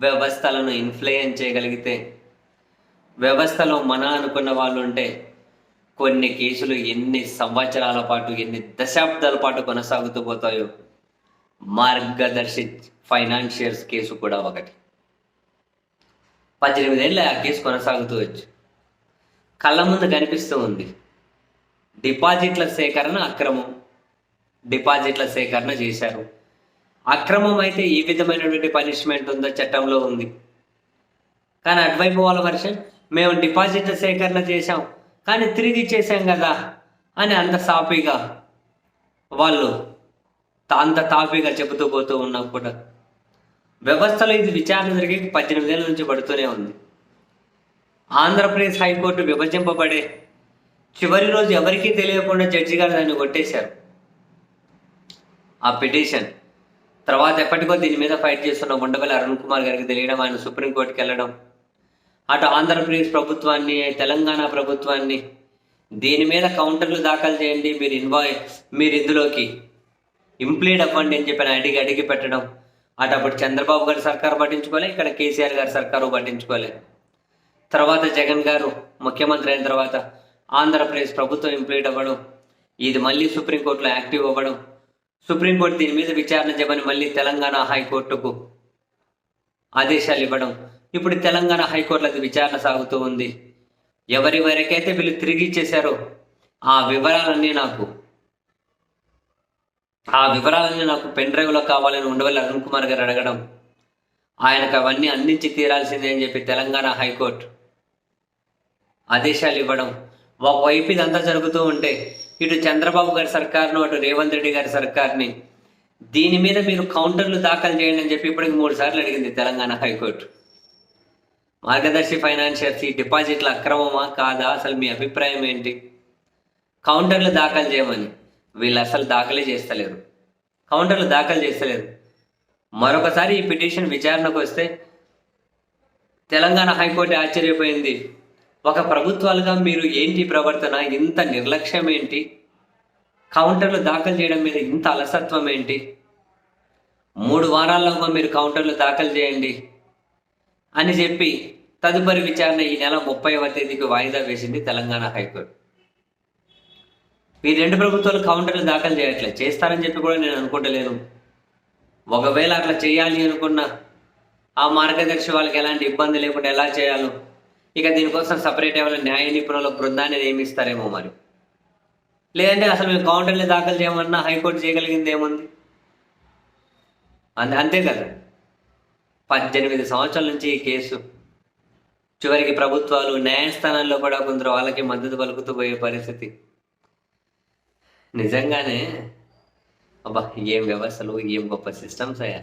వ్యవస్థలను ఇన్ఫ్లుయెన్స్ చేయగలిగితే వ్యవస్థలో మన అనుకున్న వాళ్ళు ఉంటే కొన్ని కేసులు ఎన్ని సంవత్సరాల పాటు ఎన్ని దశాబ్దాల పాటు కొనసాగుతూ పోతాయో మార్గదర్శి ఫైనాన్షియల్స్ కేసు కూడా ఒకటి. పద్దెనిమిదేళ్ళు ఆ కేసు కొనసాగుతూ వచ్చు. కళ్ళ ముందు కనిపిస్తూ ఉంది. డిపాజిట్ల సేకరణ అక్రమం. డిపాజిట్ల సేకరణ చేశారు. అక్రమం అయితే ఏ విధమైనటువంటి పనిష్మెంట్ ఉందో చట్టంలో ఉంది. కానీ అటువైపు వాళ్ళ వర్షన్ మేము డిపాజిట్ సేకరణ చేశాం కానీ తిరిగి ఇచ్చేసాం కదా అని అంత సాఫీగా వాళ్ళు అంత తాపీగా చెబుతూ పోతూ ఉన్నా కూడా. వ్యవస్థలో ఇది విచారణ జరిగి పద్దెనిమిదేళ్ళ నుంచి పడుతూనే ఉంది. ఆంధ్రప్రదేశ్ హైకోర్టు విభజింపబడే చివరి రోజు ఎవరికీ తెలియకుండా జడ్జి గారు దాన్ని కొట్టేశారు. ఆ పిటిషన్. తర్వాత ఎప్పటికో దీని మీద ఫైట్ చేస్తున్న ఉండవల్లి అరుణ్ కుమార్ గారికి తెలియడం ఆయన సుప్రీంకోర్టుకి వెళ్ళడం అటు ఆంధ్రప్రదేశ్ ప్రభుత్వాన్ని తెలంగాణ ప్రభుత్వాన్ని దీని మీద కౌంటర్లు దాఖలు చేయండి మీరు ఇన్వాయ్ మీరు ఇందులోకి ఇంప్లీడ్ అవ్వండి అని చెప్పి అడిగి అడిగి పెట్టడం. అటు అప్పుడు చంద్రబాబు గారి సర్కారు పట్టించుకోలే ఇక్కడ కేసీఆర్ గారి సర్కారు పట్టించుకోలే. తర్వాత జగన్ గారు ముఖ్యమంత్రి అయిన తర్వాత ఆంధ్రప్రదేశ్ ప్రభుత్వం ఇంప్లీడ్ అవ్వడం ఇది మళ్ళీ సుప్రీంకోర్టులో యాక్టివ్ అవ్వడం సుప్రీంకోర్టు దీని మీద విచారణ చేయమని మళ్ళీ తెలంగాణ హైకోర్టుకు ఆదేశాలు ఇవ్వడం. ఇప్పుడు తెలంగాణ హైకోర్టులో అది విచారణ సాగుతూ ఉంది. ఎవరి వరకైతే వీళ్ళు తిరిగి ఇచ్చేశారో ఆ వివరాలన్నీ నాకు ఆ వివరాలన్నీ నాకు పెన్ డ్రైవ్లో కావాలని ఉండవల్లి అరుణ్ కుమార్ గారు అడగడం ఆయనకు అవన్నీ అందించి తీరాల్సిందే అని చెప్పి తెలంగాణ హైకోర్టు ఆదేశాలు ఇవ్వడం. ఒకవైపు ఇదంతా జరుగుతూ ఉంటే ఇటు చంద్రబాబు గారి సర్కార్ను అటు రేవంత్ రెడ్డి గారి సర్కార్ని. దీని మీద మీరు కౌంటర్లు దాఖలు చేయండి అని చెప్పి ఇప్పటికి మూడు సార్లు అడిగింది తెలంగాణ హైకోర్టు. మార్గదర్శి ఫైనాన్షియర్స్ ఈ డిపాజిట్ల అక్రమమా కాదా? అసలు మీ అభిప్రాయం ఏంటి? కౌంటర్లు దాఖలు చేయమని. వీళ్ళు అసలు దాఖలే చేస్తలేరు. కౌంటర్లు దాఖలు చేస్తలేరు. మరొకసారి ఈ పిటిషన్ విచారణకు వస్తే తెలంగాణ హైకోర్టు ఆశ్చర్యపోయింది. ఒక ప్రభుత్వాలుగా మీరు ఏంటి ప్రవర్తన? ఇంత నిర్లక్ష్యం ఏంటి కౌంటర్లు దాఖలు చేయడం మీద ఇంత అలసత్వం ఏంటి? మూడు వారాల్లోగా మీరు కౌంటర్లు దాఖలు చేయండి అని చెప్పి తదుపరి విచారణ ఈ నెల ముప్పైవ తేదీకి వాయిదా వేసింది తెలంగాణ హైకోర్టు. ఈ రెండు ప్రభుత్వాలు కౌంటర్లు దాఖలు చేయట్లేదు చేస్తారని చెప్పి కూడా నేను అనుకుంటలేను ఒకవేళ అట్లా చేయాలి అనుకున్న ఆ మార్గదర్శి వాళ్ళకి ఎలాంటి ఇబ్బంది లేకుండా ఎలా చేయాలో? ఇక దీనికోసం సపరేట్ ఏమైనా న్యాయ నిపుణుల బృందాన్ని నియమిస్తారేమో మరి. లేదంటే అసలు మీరు కౌంటర్లు దాఖలు చేయమన్నా హైకోర్టు చేయగలిగింది ఏముంది అంతే అంతే కదా. పద్దెనిమిది సంవత్సరాల నుంచి ఈ కేసు. చివరికి ప్రభుత్వాలు న్యాయస్థానాల్లో కూడా కొందరు వాళ్ళకి మద్దతు పలుకుతూ పోయే పరిస్థితి. నిజంగానే? అబ్బా ఏం వ్యవస్థలు ఏం గొప్ప సిస్టమ్స్ అయ్యా.